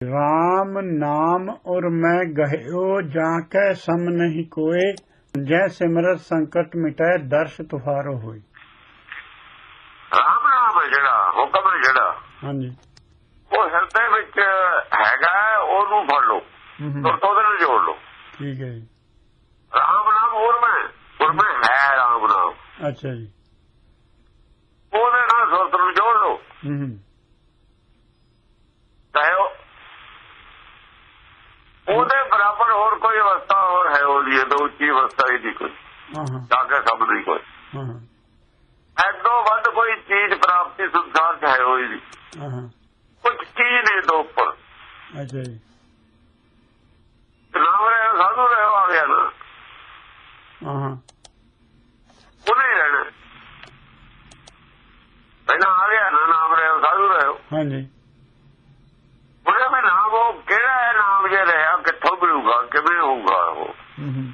RAM ਨਾਮ ਔਰ ਮੈਂ ਗਹਿਓ ਜਾਂ ਕੈ ਸਮ ਨਹੀਂ ਕੋਏ ਜੈ ਸਿਮਰਤ ਸੰਕਟ ਮਿਟੈ ਦਰਸ਼ ਤੁਹਾਰੋ ਹੋਈ ਰਾਮ ਨਾਮ ਜਿਹੜਾ ਹੁਕਮ ਜਿਹੜਾ। ਹਾਂਜੀ। ਉਹ ਹਿਰਦੇ ਵਿੱਚ ਹੈਗਾ ਉਹਨੂੰ ਫੜ ਲਓ। ਤੁਰਤ ਉਹਦੇ ਨਾਲ ਜੋੜ ਲਓ। ਠੀਕ ਹੈ ਜੀ। ਰਾਮ ਨਾਮ ਹੋਰ ਮੈਂ ਹੋਰ ਮੈਂ ਹੈ ਰਾਮ ਨਾਮ। ਅੱਛਾ ਜੀ। ਉਹਦੇ ਨਾਲ ਸੁਰਤ ਨੂੰ ਜੋੜ ਲਓ। ਹੂੰ ਹੂੰ, ਚਾਹੇ ਉਹ ਉਹਦੇ ਬਰਾਬਰ ਹੋਰ ਕੋਈ ਅਵਸਥਾ ਹੋਰ ਹੈ ਉਹਦੀ ਇਹ ਤਾਂ ਉੱਚੀ ਅਵਸਥਾ ਹੀ ਨਹੀਂ ਕੋਈ। ਹਾਂ ਹਾਂ। ਜਾ ਕੇ ਸਭ ਨਹੀਂ ਕੋਈ। ਹਾਂ ਹਾਂ, ਐਦੋਂ ਵੱਧ ਕੋਈ ਚੀਜ਼ ਪ੍ਰਾਪਤੀ ਸੰਸਾਰ 'ਚ ਹੈ ਹੋਈ ਨਹੀਂ। ਹਾਂ ਹਾਂ। ਕੁਝ ਚੀਜ਼ ਨਹੀਂ ਤੋਂ ਉੱਪਰ? ਅੱਛਾ ਜੀ। ਨਾਮ ਰਹੇ ਸਾਧੂ ਰਹੇ ਆ ਗਿਆ ਨਾ। ਹਾਂ ਹਾਂ। ਉਹਨੇ ਰਹਿਣਾ। ਪਹਿਲਾਂ ਆ ਗਿਆ ਨਾ ਨਾਮ ਰਹੇ ਸਾਧੂ ਰਹੇ ਹਾਂਜੀ ਉਹਦੇ ਵੀ ਨਾਮ ਉਹ ਕਿਹੜਾ ਹੈ ਨਾਮ ਜੇ ਰਿਹਾ ਕਿੱਥੋਂ ਮਿਲੂਗਾ ਕਿਵੇਂ ਹੋਊਗਾ ਉਹ ਹੂੰ ਹੂੰ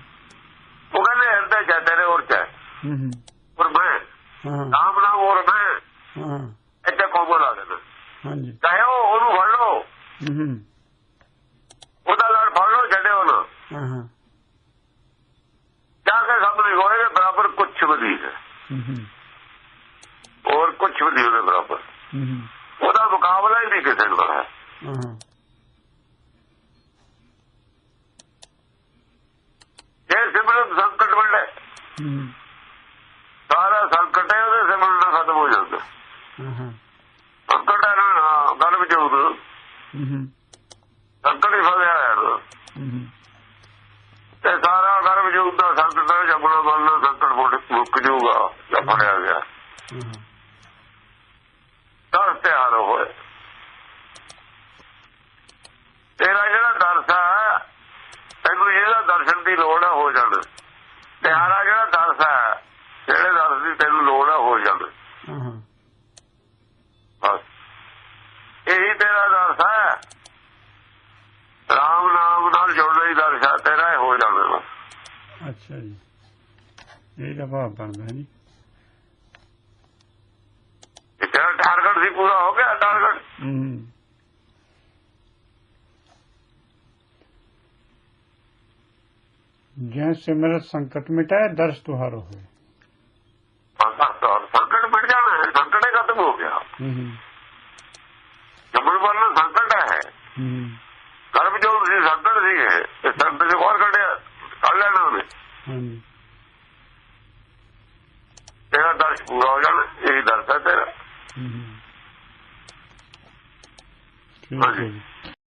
ਉਹ ਕਹਿੰਦੇ ਹਿਰਦੇ ਚ ਹੈ, ਤੇਰੇ ਹੋਰ ਚ ਹੈ। ਹੂੰ ਹੂੰ, ਪਰ ਮੈਂ। ਨਾਮ ਨਾਮ ਹੋਰ ਮੈਂ। ਇੱਥੇ ਕੋਮਲ ਆ ਦੇਣਾ ਹਾਂਜੀ। ਚਾਹੇ ਉਹ ਉਹਨੂੰ ਫੜ ਲਓ। ਉਹਦਾ ਲੜ ਫੜ ਲਓ ਛੱਡਿਓ ਨਾ। ਹਾਂ ਹਾਂ। ਜਾ ਕੇ ਸਾਹਮਣੇ ਹੋਏਗਾ ਬਰਾਬਰ ਕੁਛ ਵੀ ਨਹੀਂ ਹੈ। ਹੂੰ ਹੂੰ, ਹੋਰ ਕੁਛ ਵੀ ਨਹੀਂ ਉਹਦੇ ਬਰਾਬਰ। ਹੂੰ ਹੂੰ, ਉਹਦਾ ਮੁਕਾਬਲਾ ਹੀ ਨਹੀਂ ਕਿਸੇ ਨਾਲ ਹੈ। ਇਹ ਸਿਮਰਨ ਸੰਕਟ ਵੇਲੇ ਹੂੰ ਹੂੰ, ਸਾਰਾ ਸੰਕਟ ਹੈ ਉਹਦੇ ਸਿਮਰਨ ਨਾਲ ਖਤਮ ਹੋ ਜਾਂਦਾ ਹਾਂ ਹਾਂ ਸੰਕਟ ਹੈ ਨਾ ਗੱਲ ਵਿੱਚ ਉਹ ਹੂੰ ਹੂੰ, ਫਸਿਆ ਹੈ ਤੇ ਸਾਰਾ ਘਰ ਵਜੂਦ ਦਾ ਸੰਕਟ ਹੈ ਜਪਣਾ ਬੰਨਾ ਸੰਕਟ ਮੁੱਕ- ਮੁੱਕ ਜਾਊਗਾ ਜਾਂ ਫੜਿਆ ਗਿਆ। ਹਾਂ ਹਾਂ ਦਰਸ ਤਿਆਰ ਹੋਏ। ਤੇਰਾ ਜਿਹੜਾ ਦਰਸ ਹੈ ਤੈਨੂੰ ਇਹਦਾ ਦਰਸ਼ਨ ਦੀ ਲੋੜ ਹੋ ਜਾਣ। ਤਿਆਰਾ ਜਿਹੜਾ ਦਰਸ ਹੈ ਜਿਹੜੇ ਦਰਸ ਦੀ ਤੈਨੂੰ ਲੋੜ ਹੈ ਹੋ ਜਾਣ ਹਾਂ ਹਾਂ ਬਸ ਇਹੀ ਤੇਰਾ ਦਰਸ ਹੈ ਰਾਮ ਨਾਮ ਨਾਲ ਜੁੜਨਾ ਹੀ ਦਰਸ ਹੈ ਤੇਰਾ ਇਹ ਹੋ ਜਾਣਾ ਬਸ ਅੱਛਾ ਜੀ। ਇਹ ਦਾ ਭਾਵ ਬਣਦਾ ਜੀ। ਤੇਰਾ ਟਾਰਗੇਟ ਸੀ ਪੂਰਾ ਹੋ ਗਿਆ ਟਾਰਗੇਟ ਹੂੰ। ਜੈ ਸਿਮਰਤ ਸੰਕਟ ਮਿਟਾਏ ਦਰਸ ਤੁਹਾਰੋ ਹੋਏ। ਸੰਕਟ ਮਿਟ ਜਾਣਾ ਹੈ ਸੰਕਟ ਖਤਮ ਹੋ ਗਿਆ। ਹੂੰ ਜੰਮਣ ਵਾਲਾ ਸੰਕਟ ਹੈ। ਹੂੰ ਕਰਮ ਜੋ ਸੀ ਸੰਕਟ ਸੀ ਇਹ ਸੰਕਟ से ਹੋਰ ਕੱਢਿਆ ਕੱਢ ਲੈਣਾ ਉਹਨੇ ਹਾਂਜੀ ਤੇਰਾ ਦਰਸ਼ ਪੂਰਾ ਹੋ ਜਾਣਾ ਇਹ ਦਰਸ ਹੈ ਤੇਰਾ। ਠੀਕ ਹੈ